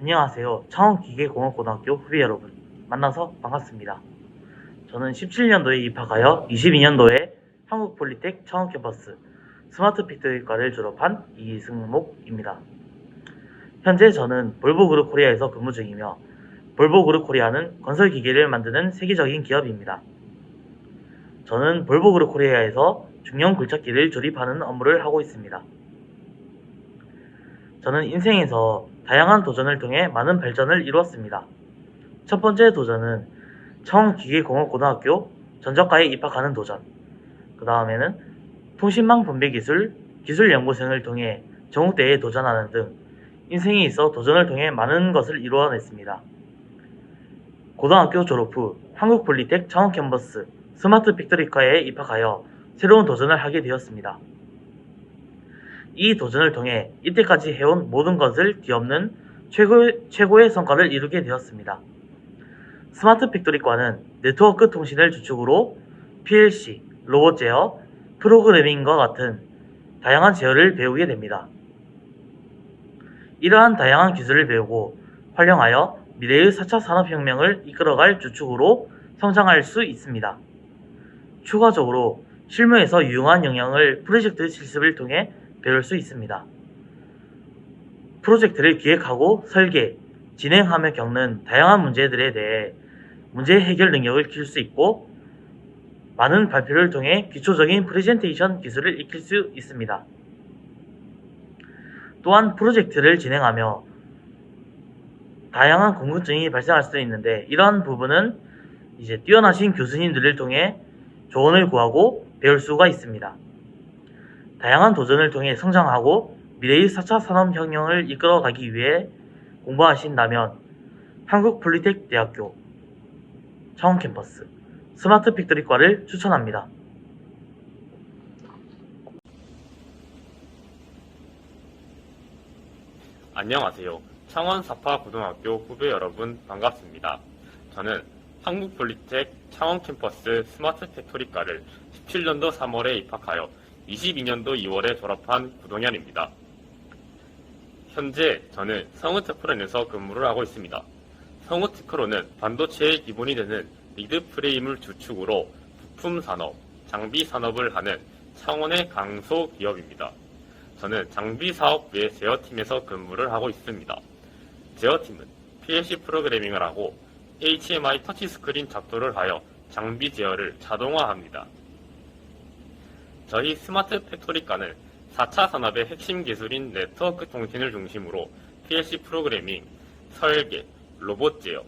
안녕하세요. 창원기계공업고등학교 후배 여러분. 만나서 반갑습니다. 저는 17년도에 입학하여 22년도에 한국폴리텍 창원캠퍼스 스마트 팩토리과를 졸업한 이승목입니다. 현재 저는 볼보그룹 코리아에서 근무 중이며 볼보그룹 코리아는 건설 기계를 만드는 세계적인 기업입니다. 저는 볼보그룹 코리아에서 중형 굴착기를 조립하는 업무를 하고 있습니다. 저는 인생에서 다양한 도전을 통해 많은 발전을 이루었습니다. 첫 번째 도전은 청기계공업고등학교 전적과에 입학하는 도전. 그 다음에는 통신망 분배 기술, 기술 연구생을 통해 정국대에 도전하는 등 인생에 있어 도전을 통해 많은 것을 이루어냈습니다. 고등학교 졸업 후 한국폴리텍 창원 캠퍼스 스마트 팩토리과에 입학하여 새로운 도전을 하게 되었습니다. 이 도전을 통해 이때까지 해온 모든 것을 뒤엎는 최고, 최고의 성과를 이루게 되었습니다. 스마트 팩토리과는 네트워크 통신을 주축으로 PLC, 로봇 제어, 프로그래밍과 같은 다양한 제어를 배우게 됩니다. 이러한 다양한 기술을 배우고 활용하여 미래의 4차 산업혁명을 이끌어갈 주축으로 성장할 수 있습니다. 추가적으로 실무에서 유용한 영향을 프로젝트 실습을 통해 배울 수 있습니다. 프로젝트를 기획하고 설계, 진행하며 겪는 다양한 문제들에 대해 문제 해결 능력을 키울 수 있고 많은 발표를 통해 기초적인 프레젠테이션 기술을 익힐 수 있습니다. 또한 프로젝트를 진행하며 다양한 궁금증이 발생할 수도 있는데 이러한 부분은 이제 뛰어나신 교수님들을 통해 조언을 구하고 배울 수가 있습니다. 다양한 도전을 통해 성장하고 미래의 4차 산업혁명을 이끌어가기 위해 공부하신다면 한국폴리텍 대학교 창원 캠퍼스 스마트 팩토리과를 추천합니다. 안녕하세요. 창원 사파 고등학교 후배 여러분 반갑습니다. 저는 한국폴리텍 창원 캠퍼스 스마트 팩토리과를 17년도 3월에 입학하여 22년도 2월에 졸업한 구동현입니다. 현재 저는 성우테크론에서 근무를 하고 있습니다. 성우테크론은 반도체의 기본이 되는 리드 프레임을 주축으로 부품 산업, 장비 산업을 하는 창원의 강소 기업입니다. 저는 장비 사업부의 제어팀에서 근무를 하고 있습니다. 제어팀은 PLC 프로그래밍을 하고 HMI 터치스크린 작도를 하여 장비 제어를 자동화합니다. 저희 스마트 팩토리과는 4차 산업의 핵심 기술인 네트워크 통신을 중심으로 PLC 프로그래밍, 설계, 로봇 제어,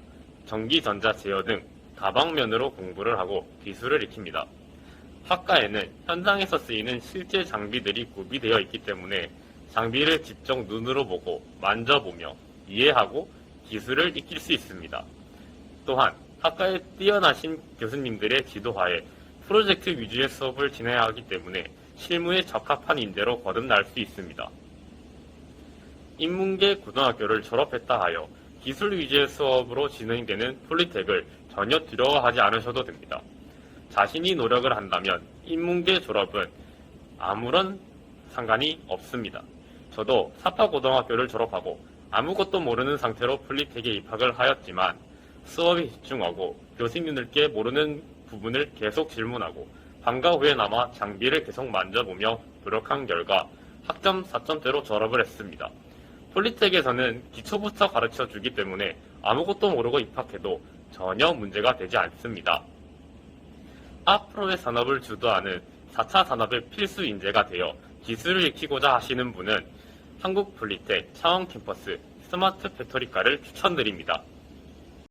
전기전자 제어 등 다방면으로 공부를 하고 기술을 익힙니다. 학과에는 현장에서 쓰이는 실제 장비들이 구비되어 있기 때문에 장비를 직접 눈으로 보고 만져보며 이해하고 기술을 익힐 수 있습니다. 또한 학과에 뛰어나신 교수님들의 지도하에 프로젝트 위주의 수업을 진행하기 때문에 실무에 적합한 인재로 거듭날 수 있습니다. 인문계 고등학교를 졸업했다 하여 기술 위주의 수업으로 진행되는 폴리텍을 전혀 두려워하지 않으셔도 됩니다. 자신이 노력을 한다면 인문계 졸업은 아무런 상관이 없습니다. 저도 사파고등학교를 졸업하고 아무것도 모르는 상태로 폴리텍에 입학을 하였지만 수업에 집중하고 교수님들께 모르는 부분을 계속 질문하고 방과 후에 남아 장비를 계속 만져보며 노력한 결과 학점 4점대로 졸업을 했습니다. 폴리텍에서는 기초부터 가르쳐 주기 때문에 아무것도 모르고 입학해도 전혀 문제가 되지 않습니다. 앞으로의 산업을 주도하는 4차 산업의 필수 인재가 되어 기술을 익히고자 하시는 분은 한국 폴리텍 창원 캠퍼스 스마트 팩토리과를 추천드립니다.